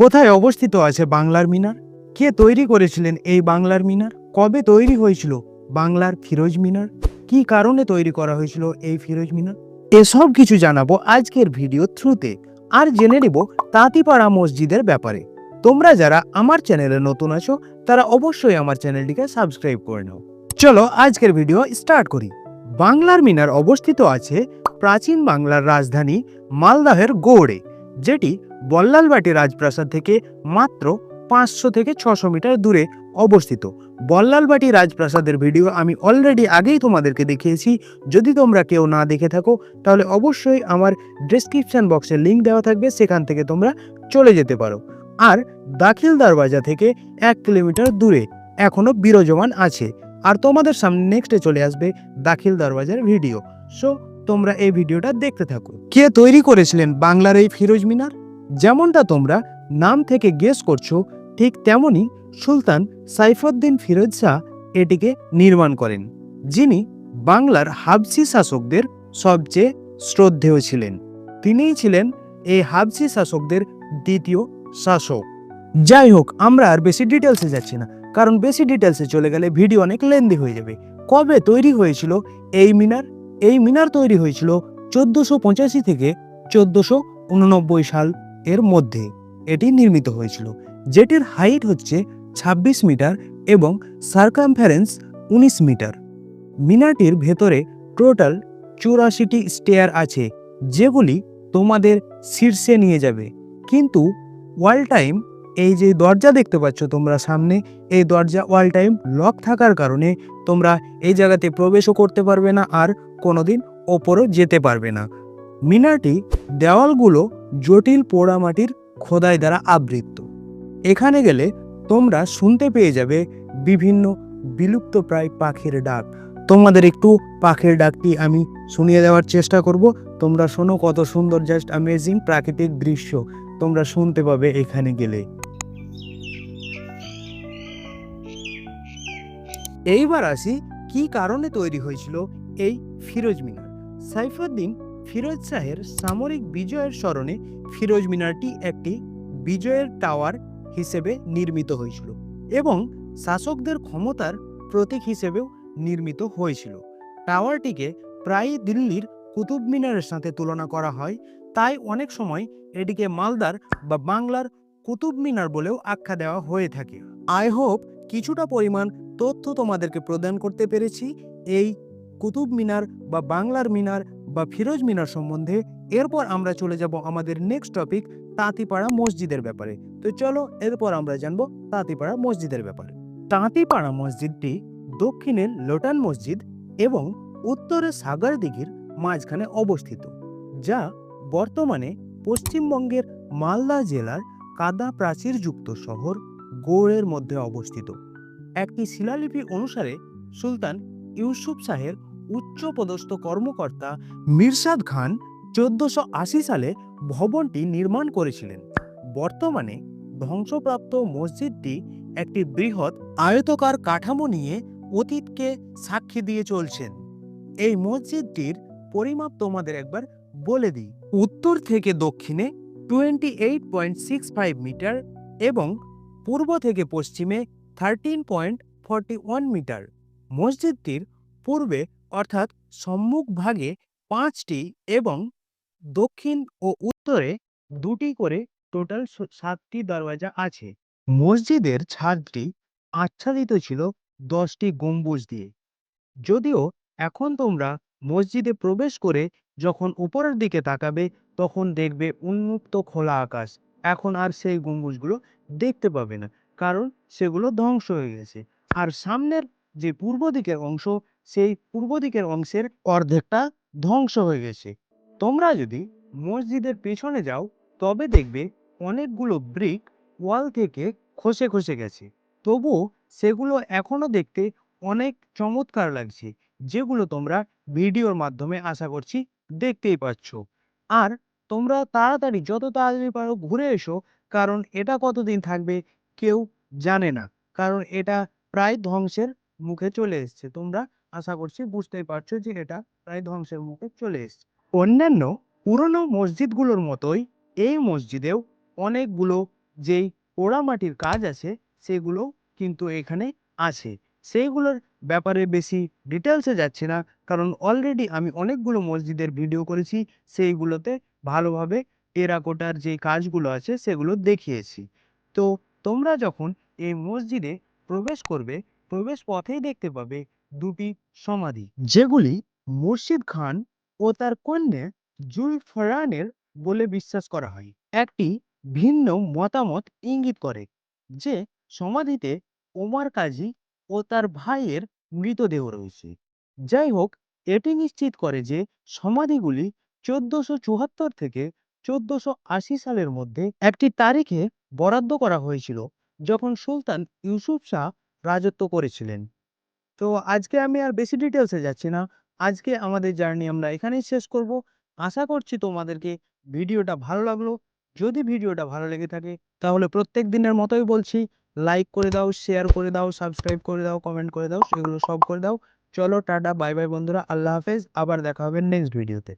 কোথায় অবস্থিত আছে বাংলার মিনার? কে তৈরি করেছিলেন এই বাংলার মিনার? কবে তৈরি হয়েছিল বাংলার ফিরোজ মিনার? কি কারণে তৈরি করা হয়েছিল এই ফিরোজ মিনার? এসব কিছু জানাব আজকের ভিডিও থ্রুতে। আর জেনে নেব তাঁতিপাড়া মসজিদের ব্যাপারে। তোমরা যারা আমার চ্যানেলে নতুন আছো, তারা অবশ্যই আমার চ্যানেলটিকে সাবস্ক্রাইব করে নাও। চলো আজকের ভিডিও স্টার্ট করি। বাংলার মিনার অবস্থিত আছে প্রাচীন বাংলার রাজধানী মালদাহের গৌড়ে, যেটি বল্লালবাটি রাজপ্রাসাদ থেকে মাত্র পাঁচশো থেকে ছশো মিটার দূরে অবস্থিত। বল্লালবাটি রাজপ্রাসাদের ভিডিও আমি অলরেডি আগেই তোমাদেরকে দেখিয়েছি। যদি তোমরা কেউ না দেখে থাকো, তাহলে অবশ্যই আমার ডেসক্রিপশন বক্সে লিঙ্ক দেওয়া থাকবে, সেখান থেকে তোমরা চলে যেতে পারো। আর দাখিল দরওয়াজা থেকে এক কিলোমিটার দূরে এখনও বিরাজমান আছে। আর তোমাদের সামনে নেক্সটে চলে আসবে দাখিল দরওয়াজার ভিডিও সো তোমরা এই ভিডিওটা দেখতে থাকো। কে তৈরি করেছিলেন বাংলার এই ফিরোজ মিনার? যেমনটা তোমরা নাম থেকে গেস করছ, ঠিক তেমনি সুলতান সাইফুদ্দিন ফিরোজ শাহ এটিকে নির্মাণ করেন, যিনি বাংলার হাবসি শাসকদের সবচেয়ে শ্রদ্ধেয় ছিলেন। তিনিই ছিলেন এই হাবসি শাসকদের দ্বিতীয় শাসক। যাই হোক, আমরা আর বেশি ডিটেলসে যাচ্ছি না, কারণ বেশি ডিটেলসে চলে গেলে ভিডিও অনেক লেন্দি হয়ে যাবে। কবে তৈরি হয়েছিল এই মিনার? এই মিনার তৈরি হয়েছিল চোদ্দোশো পঁচাশি থেকে চোদ্দোশো উননব্বই সাল এর মধ্যে এটি নির্মিত হয়েছিল, যেটির হাইট হচ্ছে ২৬ মিটার এবং সার্কামফারেন্স উনিশ মিটার। মিনারটির ভেতরে টোটাল চুরাশিটি স্টেয়ার আছে, যেগুলি তোমাদের শীর্ষে নিয়ে যাবে। কিন্তু ওয়াল টাইম এই যে দরজা দেখতে পাচ্ছ তোমরা সামনে, এই দরজা ওয়াল টাইম লক থাকার কারণে তোমরা এই জায়গাতে প্রবেশও করতে পারবে না আর কোনোদিন ওপরও যেতে পারবে না। মিনারটি দেওয়ালগুলো জটিল পোড়ামাটির খোদাই দ্বারা আবৃত এখানে গেলে তোমরা শুনতে পেয়ে যাবে বিভিন্ন বিলুপ্ত প্রায় পাখির ডাক। তোমাদের একটু পাখির ডাকটি আমি শুনিয়ে দেওয়ার চেষ্টা করব। তোমরা শোনো কত সুন্দর জাস্ট অ্যামেজিং প্রাকৃতিক দৃশ্য। তোমরা শুনতে পাবে এখানে গেলে। এইবার আসি কি কারণে তৈরি হয়েছিল এই ফিরোজ মিনার। সাইফুদ্দিন ফিরোজ শাহের সামরিক বিজয়ের স্মরণে ফিরোজ মিনারটি একটি বিজয়ের টাওয়ার হিসেবে নির্মিত হয়েছিল এবং শাসকদের ক্ষমতার প্রতীক হিসেবেও নির্মিত হয়েছিল। টাওয়ারটিকে প্রায় দিল্লির কুতুব মিনারের সাথে তুলনা করা হয়, তাই অনেক সময় এটিকে মালদার বা বাংলার কুতুব মিনার বলেও আখ্যা দেওয়া হয়ে থাকে। আই হোপ কিছুটা পরিমাণ তথ্য তোমাদেরকে প্রদান করতে পেরেছি। এই কুতুব মিনার বা বাংলার মিনার বা ফিরোজ মিনার সম্বন্ধে এরপর আমরা চলে যাব আমাদের নেক্সট টপিক তাঁতিপাড়া মসজিদের ব্যাপারে। তো চলো এরপর আমরা জানব তাঁতিপাড়া মসজিদের ব্যাপারে। তাঁতিপাড়া মসজিদটি দক্ষিণের লোটান মসজিদ এবং উত্তরে সাগর দিঘির মাঝখানে অবস্থিত, যা বর্তমানে পশ্চিমবঙ্গের মালদা জেলার কাদা প্রাচীরযুক্ত শহর গৌড়ের মধ্যে অবস্থিত। একটি শিলালিপি অনুসারে সুলতান ইউসুফ শাহের উচ্চপদস্থ কর্মকর্তা মির্সাদ খান চোদ্দশো আশি সালে ভবনটি নির্মাণ করেছিলেন। বর্তমানে ধ্বংসপ্রাপ্ত মসজিদটি একটি বৃহৎ আয়তকার কাঠামো নিয়ে অতীতকে সাক্ষী দিয়ে চলছেন। এই মসজিদটির পরিমাপ তোমাদের একবার বলে দিই। উত্তর থেকে দক্ষিণে twenty eight point six five metre এবং পূর্ব থেকে পশ্চিমে thirteen point forty one metre. মসজিদটির পূর্বে অর্থাৎ সম্মুখ ভাগে পাঁচটি এবং দক্ষিণ ও উত্তরে দুটি করে টোটাল সাতটি দরওয়াজা আছে। মসজিদের ছাদটি আচ্ছাদিত ছিল দশটি গম্বুজ দিয়ে। যদিও এখন তোমরা মসজিদে প্রবেশ করে যখন উপরের দিকে তাকাবে, তখন দেখবে উন্মুক্ত খোলা আকাশ। এখন আর সেই গম্বুজগুলো দেখতে পাবে না, কারণ সেগুলো ধ্বংস হয়ে গেছে। আর সামনের যে পূর্ব দিকের অংশ সেই পূর্ব দিকের অংশের অর্ধেকটা ধ্বংস হয়ে গেছে। তোমরা যদি মসজিদের পেছনে যাও, তবে দেখবে অনেকগুলো ব্রিক ওয়াল থেকে খসে খসে গেছে। তবুও সেগুলো এখনও দেখতে অনেক চমৎকার লাগছে, যেগুলো তোমরা ভিডিওর মাধ্যমে আশা করছি দেখতেই পাচ্ছ। আর তোমরা তাড়াতাড়ি যত তাড়াতাড়ি পারো ঘুরে এসো, কারণ এটা কতদিন থাকবে কেউ জানে না, কারণ এটা প্রায় ধ্বংসের মুখে চলে এসছে। তোমরা আশা করছি বুঝতেই পারছ যে এটা প্রায় ধ্বংসের মুখে চলে এসছে। অন্যান্য পুরনো মসজিদগুলোর মতোই এই মসজিদেও অনেকগুলো যেই পোড়ামাটির কাজ আছে সেগুলো কিন্তু এখানে আছে। সেইগুলোর ব্যাপারে বেশি ডিটেলসে যাচ্ছি না, কারণ অলরেডি আমি অনেকগুলো মসজিদের ভিডিও করেছি, সেইগুলোতে ভালোভাবে টেরাকোটার যে কাজগুলো আছে সেগুলো দেখিয়েছি। তো তোমরা যখন এই মসজিদে প্রবেশ করবে, প্রবেশ পথেই দেখতে পাবে দুটি সমাধি। যেগুলি মুর্শিদ খান ও তার কন্যা জুলফরানের বলে বিশ্বাস করা হয়। একটি ভিন্ন মতামত ইঙ্গিত করে যে সমাধিতে ওমর কাজী ও তার ভাইয়ের মৃতদেহ রয়েছে। যাই হোক এটি নিশ্চিত করে যে সমাধিগুলি চোদ্দশো চুয়াত্তর থেকে চোদ্দশো আশি সালের মধ্যে একটি তারিখে বরাদ্দ করা হয়েছিল, যখন সুলতান ইউসুফ শাহ রাজত্ব করেছিলেন। তো আজকে আমি আর বেশি ডিটেলসে যাচ্ছি না। আজকে আমাদের জার্নি আমরা এখানেই শেষ করব। আশা করছি তোমাদেরকে ভিডিওটা ভালো লাগল। যদি ভিডিওটা ভালো লেগে থাকে, তাহলে প্রত্যেক দিনের মতোই বলছি লাইক করে দাও শেয়ার করে দাও সাবস্ক্রাইব করে দাও কমেন্ট করে দাও, সেগুলো সব করে দাও। চলো, টাটা বাই বাই বন্ধুরা, আল্লাহ হাফেজ, আবার দেখা হবে নেক্সট ভিডিওতে